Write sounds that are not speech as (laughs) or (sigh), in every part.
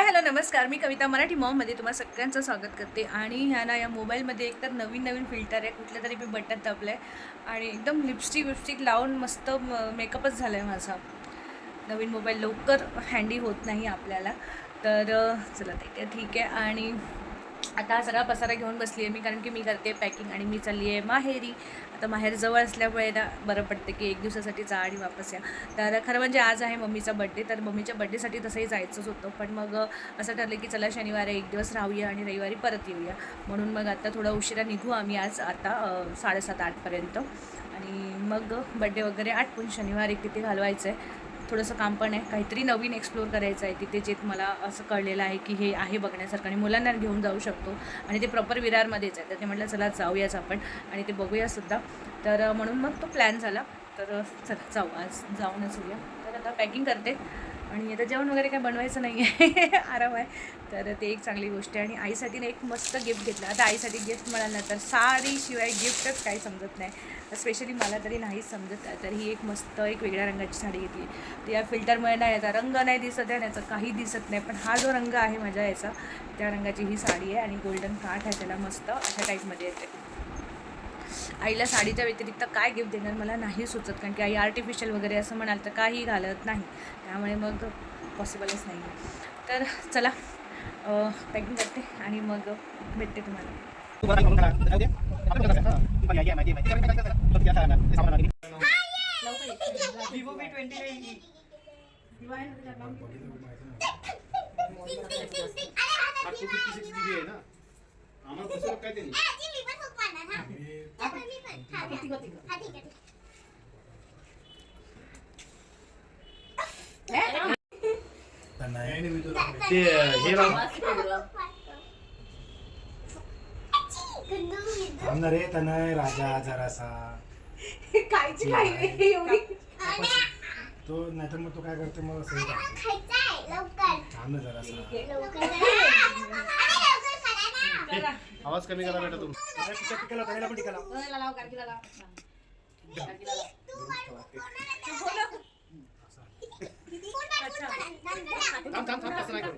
Hello नमस्कार. मी कविता मराठी मॉममध्ये तुम्हाला सगळ्यांचं स्वागत करते. आणि ह्या ना या मोबाईलमध्ये एक तर नवीन नवीन फिल्टर आहे. कुठलं तरी मी बटन दाबलं आहे आणि एकदम लिपस्टिक विपस्टिक लावून मस्त मेकअपच झाला आहे माझा. नवीन मोबाईल लवकर हँडी होत नाही आपल्याला. तर चला ठीक आहे ठीक आहे. आणि आता हा सगळा पसारा घेऊन बसली आहे मी कारण की मी करते पॅकिंग आणि मी चालली आहे माहेरी. आता माहेर जवळ असल्यामुळे ना बरं पडतं की एक दिवसासाठी जा आणि वापस या. तर खरं म्हणजे आज आहे मम्मीचा बड्डे तर मम्मीच्या बड्डेसाठी तसंही जायचंच होतं. पण मग असं ठरलं की चला शनिवारी एक दिवस राहूया आणि रविवारी परत येऊया. म्हणून मग आता थोडा उशिरा निघू आम्ही आज आता साडेसात आठपर्यंत. आणि मग बड्डे वगैरे आटपून शनिवारी तिथे घालवायचं आहे थोडंसं काम पण आहे. काहीतरी नवीन एक्सप्लोर करायचं आहे तिथे जे मला असं कळलेलं आहे की हे आहे बघण्यासारखं आणि मुलांना घेऊन जाऊ शकतो आणि ते प्रॉपर विरारमध्येच आहे. तर ते म्हटलं चला जाऊयाच आपण आणि ते बघूया सुद्धा. तर म्हणून मग तो प्लॅन झाला. तर चला जाऊ. आज जाऊनच येऊया. तर आता पॅकिंग करते आणि आता जेवण वगैरे काय बनवायचं नाही आहे (laughs) आराम आहे. तर ते एक चांगली गोष्ट आहे. आणि आईसाठी ना एक मस्त गिफ्ट घेतलं. आता आईसाठी गिफ्ट म्हणाल ना तर साडीशिवाय गिफ्टच काही समजत नाही. स्पेशली मला तरी नाहीच समजत. तर ही एक मस्त एक वेगळ्या रंगाची साडी घेतली. तर या फिल्टरमुळे नाही याचा रंग नाही दिसत आहे याचा काही दिसत नाही. पण हा जो रंग आहे माझ्या याचा त्या रंगाची ही साडी आहे आणि गोल्डन काठ आहे त्याला मस्त अशा टाईपमध्ये येते. आईला साडीच्या व्यतिरिक्त काय गिफ्ट देणार मला नाही सुचत. कारण की आई आर्टिफिशियल वगैरे असं म्हणाल तर काही घालत नाही. त्यामुळे मग पॉसिबलच नाही. आहे तर चला पॅकिंग करते. आणि मग भेटते तुम्हाला. विवो वी ट्वेंटी नाईन आठशे फिफ्टी सिक्स जीबी आहे ना आम्हाला कसं काय त्यांनी ते हे थांबणार रे तनय राजा जरासा कायची काय एवढी तो नाहीतर मग तो काय करते मग सही टाकते थांब ना जरासा आवाज कमी करा बेटा तुम अरे पिक्चर टिकाला तनेला पण टिकाला थांब थांब थांब तसं नाही करू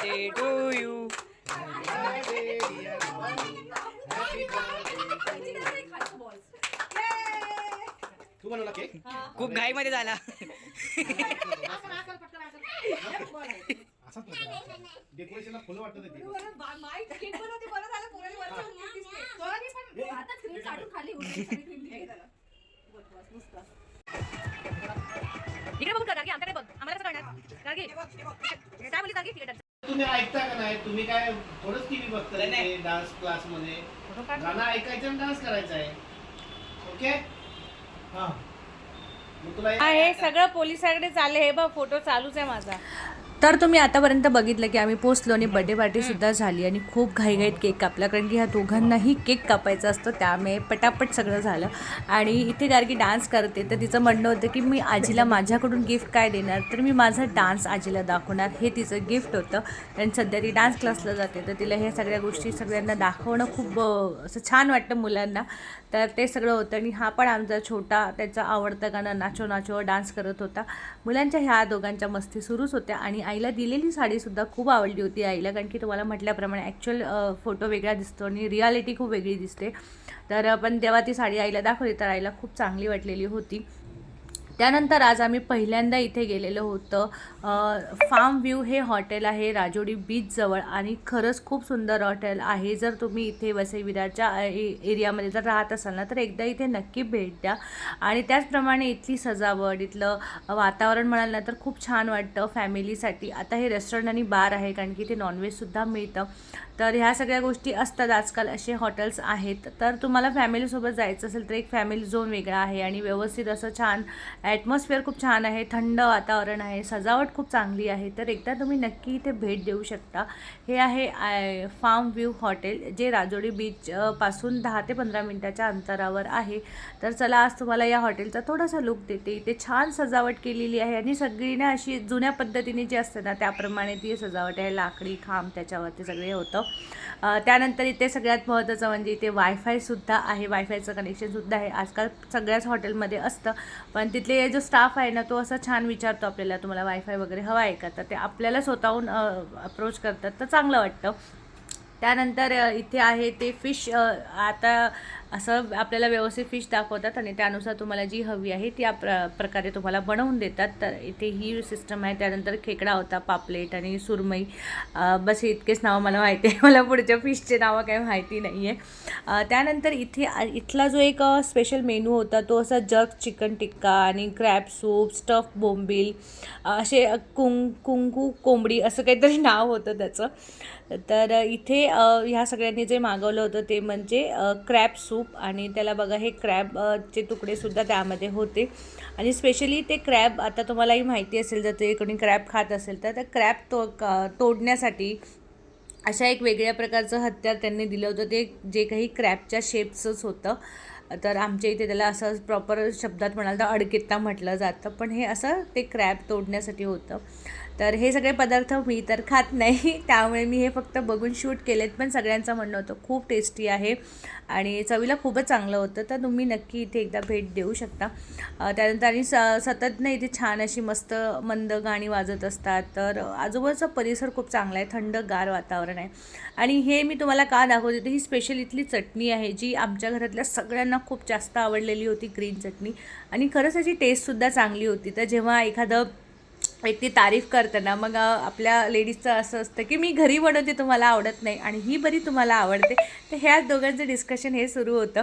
बर्थडे टू यू तू बनवला केक खूप घाईमध्ये झाला (laughs) असाच नका. डेकोरेशनला फुलं वाटत होती इकडे बघू. का. काकी आमच्याकडे बघ. आम्हाला काय बोलली तिकडे तुम्ही ऐकता का नाही? तुम्ही काय थोडंच टीव्ही बघता डान्स क्लासमध्ये? गाणं ऐकायचं आणि डान्स करायचा आहे. ओके हा. हे सगळं पोलिसांकडे चालले हे बघ फोटो चालूच आहे माझा. तर तुम्ही आतापर्यंत बघितलं की आम्ही पोचलो आणि बड्डे पार्टीसुद्धा झाली आणि खूप घाईघाईत केक कापला. कारण की ह्या दोघांनाही केक कापायचा असतो त्यामुळे पटापट सगळं झालं. आणि इथे गार्गी डान्स करते तर तिचं म्हणणं होतं की मी आजीला माझ्याकडून गिफ्ट काय देणार? तर मी माझा डान्स आजीला दाखवणार. हे तिचं गिफ्ट होतं. आणि सध्या ती डान्स क्लासला जाते. तर तिला ह्या सगळ्या गोष्टी सगळ्यांना दाखवणं खूप असं छान वाटतं मुलांना. तर ते सगळं होतं आणि हा पण आमचा छोटा त्याचा आवडतं गाणं नाचो नाचो डान्स करत होता. मुलांच्या ह्या दोघांच्या मस्ती सुरूच होत्या आणि आईला दिलेली साडीसुद्धा खूप आवडली होती आईला कारण की तुम्हाला म्हटल्याप्रमाणे ॲक्च्युअल फोटो वेगळा दिसतो आणि रियालिटी खूप वेगळी दिसते. तर पण तेव्हा ती साडी आईला दाखवली तर आईला खूप चांगली वाटलेली होती. त्यानंतर आज आम्ही पहिल्यांदा इथे गेलेलो होतं. फार्म व्ह्यू हे हॉटेल आहे राजोडी बीचजवळ आणि खरंच खूप सुंदर हॉटेल आहे. जर तुम्ही इथे वसई विरारच्या ए- एरियामध्ये जर राहत असाल ना तर एकदा इथे नक्की भेट द्या. आणि त्याचप्रमाणे इथली सजावट इथलं वातावरण म्हणाल ना तर खूप छान वाटतं फॅमिलीसाठी. आता हे रेस्टॉरंट आणि बार आहे कारण की इथे नॉनव्हेजसुद्धा मिळतं. तर ह्या सगळ्या गोष्टी असतात आजकाल असे हॉटेल्स आहेत. तर तुम्हाला फॅमिलीसोबत जायचं असेल तर एक फॅमिली झोन वेगळा आहे आणि व्यवस्थित असं छान ॲटमॉस्फिअर खूप छान आहे थंड वातावरण आहे सजावट खूप चांगली आहे. तर एकदा तुम्ही नक्की इथे भेट देऊ शकता. हे आहे आय फार्म व्ह्यू हॉटेल जे राजोडी बीच पासून दहा ते पंधरा मिनटाच्या अंतरावर आहे. तर चला आज तुम्हाला या हॉटेलचा थोडासा लुक देते. इथे छान सजावट केलेली आहे आणि सगळी ना अशी जुन्या पद्धतीने जी असते ना त्याप्रमाणे ती सजावट आहे. लाकडी खांब त्याच्यावरती सगळे होतं. त्यानंतर इथे सगळ्यात महत्त्वाचं म्हणजे इथे वायफायसुद्धा आहे. वायफायचं कनेक्शनसुद्धा आहे. आजकाल सगळ्याच हॉटेलमध्ये असतं. पण तिथले जो स्टाफ आहे ना तो असा छान विचारतो आपल्याला तुम्हाला वायफाय वगैरे हवा आहे का? तर ते आपल्याला स्वतःहून अप्रोच करतात. तर चांगलं वाटतं. त्यानंतर इथे आहे ते फिश आता असं आपल्याला व्यवस्थित फिश दाखवतात आणि त्यानुसार तुम्हाला जी हवी आहे ती प्र प्रकारे तुम्हाला बनवून देतात. तर इथे ही सिस्टम आहे. त्यानंतर खेकडा होता पापलेट आणि सुरमई. बस इतकेच नावं मला माहिती आहे. (laughs) मला पुढच्या फिशचे नावं काही माहिती नाही आहे त्यानंतर इथे इथला जो एक स्पेशल मेनू होता तो असा जग चिकन टिक्का आणि क्रॅब सूप स्टफ बोंबील असे कुंग कुंकू कोंबडी असं काहीतरी (laughs) नाव होतं त्याचं. तर इथे ह्या सगळ्यांनी जे मागवलं होतं ते म्हणजे क्रॅब सूप आणि त्याला बघा हे क्रॅबचे तुकडेसुद्धा त्यामध्ये होते. आणि स्पेशली ते क्रॅब आता तुम्हालाही माहिती असेल जर ते कोणी क्रॅब खात असेल तर त्या क्रॅब तो क- तोडण्यासाठी अशा एक वेगळ्या प्रकारचं हत्यार त्यांनी दिलं होतं. ते जे काही क्रॅबच्या शेपचंच होतं तर आमच्या इथे त्याला असं प्रॉपर शब्दात म्हणाल तर अडकित्ता म्हटलं जातं. पण हे असं ते क्रॅब तोडण्यासाठी होतं. तर हे सगळे पदार्थ मी तर खात नाही. (laughs) त्यामुळे मी हे फक्त बघून शूट केलेत पण सगळ्यांचं म्हणणं होतं खूप टेस्टी आहे. आणि चवीला खूपच चांगलं होतं तर तुम्ही नक्की इथे एकदा भेट देऊ शकता. त्यानंतर आणि स सतत ना इथे छान अशी मस्त मंद गाणी वाजत असतात. तर आजूबाजूचा परिसर खूप चांगला आहे थंड गार वातावरण आहे. आणि हे मी तुम्हाला का दाखवते तर ही स्पेशल इथली चटणी आहे जी आमच्या घरातल्या सगळ्यांना खूप जास्त आवडलेली होती ग्रीन चटणी. आणि खरंच याची टेस्टसुद्धा चांगली होती. तर जेव्हा एखादं एक ती तारीफ करताना. मग आपल्या लेडीजचं असं असतं की मी घरी बनवते तुम्हाला आवडत नाही आणि ही बरी तुम्हाला आवडते. तर ह्या दोघांचं डिस्कशन हे सुरू होतं.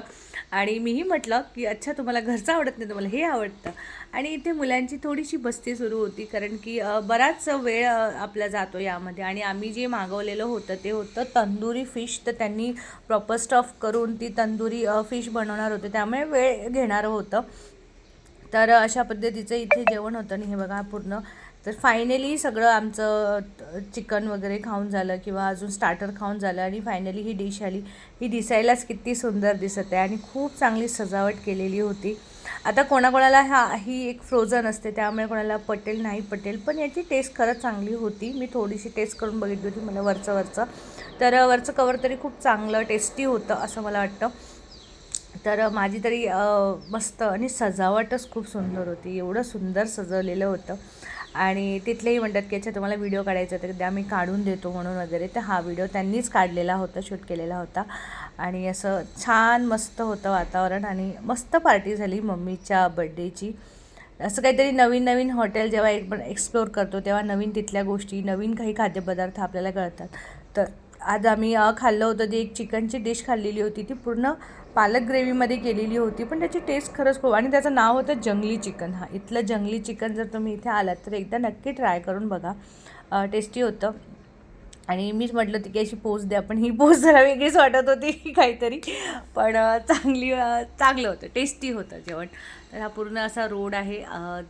आणि मीही म्हटलं की अच्छा तुम्हाला घरचं आवडत नाही तुम्हाला हे आवडतं. आणि इथे मुलांची थोडीशी बस्ती सुरू होती. कारण की बराच वेळ आपला जातो यामध्ये. आणि आम्ही जे मागवलेलं होतं ते होतं तंदुरी फिश. तर त्यांनी प्रॉपर स्टफ करून ती तंदुरी फिश बनवणार होते. त्यामुळे वेळ घेणारं होतं. तर अशा पद्धतीचं इथे जेवण होतं. आणि हे बघा पूर्ण तर फायनली सगळं आमचं चिकन वगैरे खाऊन झालं किंवा अजून स्टार्टर खाऊन झालं आणि फायनली ही डिश आली. ही दिसायलाच किती सुंदर दिसत आहे आणि खूप चांगली सजावट केलेली होती. आता कोणाकोणाला हा ही एक फ्रोझन असते त्यामुळे कोणाला पटेल नाही पटेल पण याची टेस्ट खरंच चांगली होती. मी थोडीशी टेस्ट करून बघितली होती मला वरचं वरचं. तर वरचं कवर तरी खूप चांगलं टेस्टी होतं असं मला वाटतं. तर माझी तरी मस्त आणि सजावटच खूप सुंदर होती. एवढं सुंदर सजवलेलं होतं. आणि तिथलेही म्हणतात की अच्छा तुम्हाला व्हिडिओ काढायचा तर द्या मी काढून देतो म्हणून वगैरे. तर हा व्हिडिओ त्यांनीच काढलेला होता शूट केलेला होता. आणि असं छान मस्त होतं वातावरण आणि मस्त पार्टी झाली मम्मीच्या बड्डेची असं काहीतरी नवीन नवीन हॉटेल जेव्हा एक एक्सप्लोर करतो तेव्हा नवीन तिथल्या गोष्टी नवीन काही खाद्यपदार्थ आपल्याला कळतात. तर आज आम्ही खाल्लं होतं ती एक चिकनची डिश खाल्लेली होती ती पूर्ण पालक ग्रेव्हीमध्ये केलेली होती पण त्याची टेस्ट खरंच खूप आणि त्याचं नाव होतं जंगली चिकन. हा इथलं जंगली चिकन जर तुम्ही इथे आलात तर एकदा नक्की ट्राय करून बघा. टेस्टी होतं. आणि मीच म्हटलं होती की अशी पोच द्या पण ही पोच जरा वेगळीच वाटत होती (laughs) काहीतरी. पण चांगली चांगलं होतं टेस्टी होतं जेवण. तर हा पूर्ण असा रोड आहे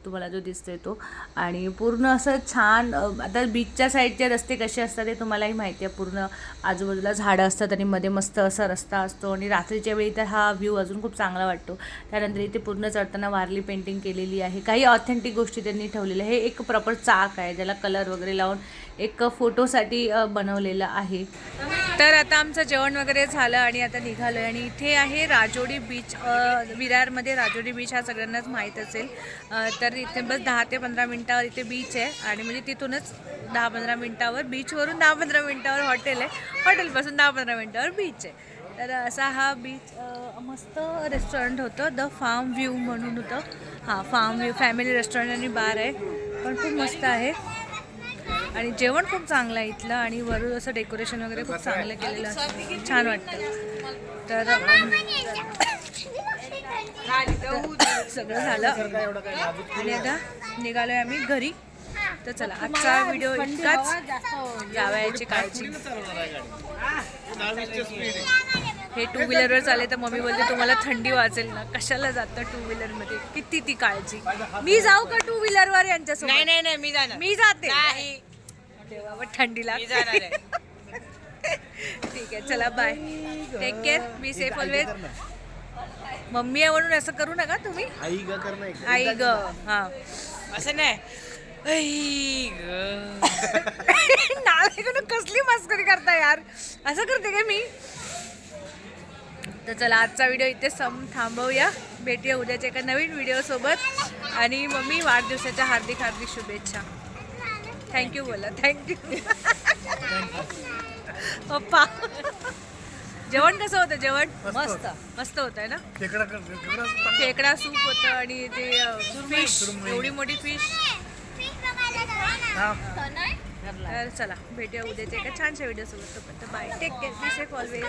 तुम्हाला जो दिसतोय तो. आणि पूर्ण असं छान आता बीचच्या साईडचे रस्ते कसे असतात हे तुम्हालाही माहिती आहे. पूर्ण आजूबाजूला झाडं असतात आणि मध्ये मस्त असा रस्ता असतो आणि रात्रीच्या वेळी तर हा व्ह्यू अजून खूप चांगला वाटतो. त्यानंतर इथे पूर्ण चढताना वारली पेंटिंग केलेली आहे. काही ऑथेंटिक गोष्टी त्यांनी ठेवलेल्या हे एक प्रॉपर चाक आहे ज्याला कलर वगैरे लावून एक फोटोसाठी बनवलेलं आहे. तर आता आमचं जेवण वगैरे झालं आणि आता निघालो आणि इथे आहे राजोडी बीच विरारमध्ये राजोडी बीच हा सगळ्यांनाच माहीत असेल. तर इथे बस दहा ते पंधरा मिनटावर इथे बीच आहे. आणि म्हणजे तिथूनच दहा पंधरा मिनटावर बीचवरून दहा पंधरा मिनटावर हॉटेल आहे. हॉटेलपासून दहा पंधरा मिनटावर बीच आहे. तर असा हा बीच मस्त रेस्टॉरंट होतं. द फार्म व्ह्यू म्हणून होतं. हां फार्म व्ह्यू फॅमिली रेस्टॉरंट आणि बार आहे. पण खूप मस्त आहे. आणि जेवण खूप चांगलं आहे इथलं. आणि वरून असं डेकोरेशन वगैरे खूप चांगलं केलेलं. असतं छान वाटतं. तर सगळं झालं. आणि आता निघालोय आम्ही घरी. तर चला आजचा व्हिडिओ इतकाच जावयाची काळजी. हे टू व्हीलरवर चाले तर मम्मी बोलते तुम्हाला थंडी वाचेल ना. कशाला जातं टू व्हीलरमध्ये किती ती काळजी. मी जाऊ का टू व्हीलरवर यांच्यासोबत? नाही नाही नाही मी जाणार. मी जाते. नाही. देवा, मग थंडीला मी जाणार आहे. (laughs) ठीक आहे चला bye take care be safe always mummy आहे म्हणून असं करू नका तुम्ही. आई ग कर नाही आई ग हा. असं नाही. ग. कसली मस्करी करता यार. असं करते का मी? तर चला आजचा व्हिडिओ इथे सम थांबवूया. भेटूया उद्याच्या एका नवीन व्हिडिओ सोबत. आणि मम्मी वाढदिवसाच्या हार्दिक हार्दिक शुभेच्छा. थँक्यू बोला. थँक्यू पप्पा. जेवण कसं होतं? जेवण मस्त मस्त. होतं. आहे ना? खेकडा सूप होतं आणि ते फिश. एवढी मोठी फिश. हा. तर चला भेटूया उद्याच्या एका छानशा व्हिडिओ सोबत. Bye take care be safe always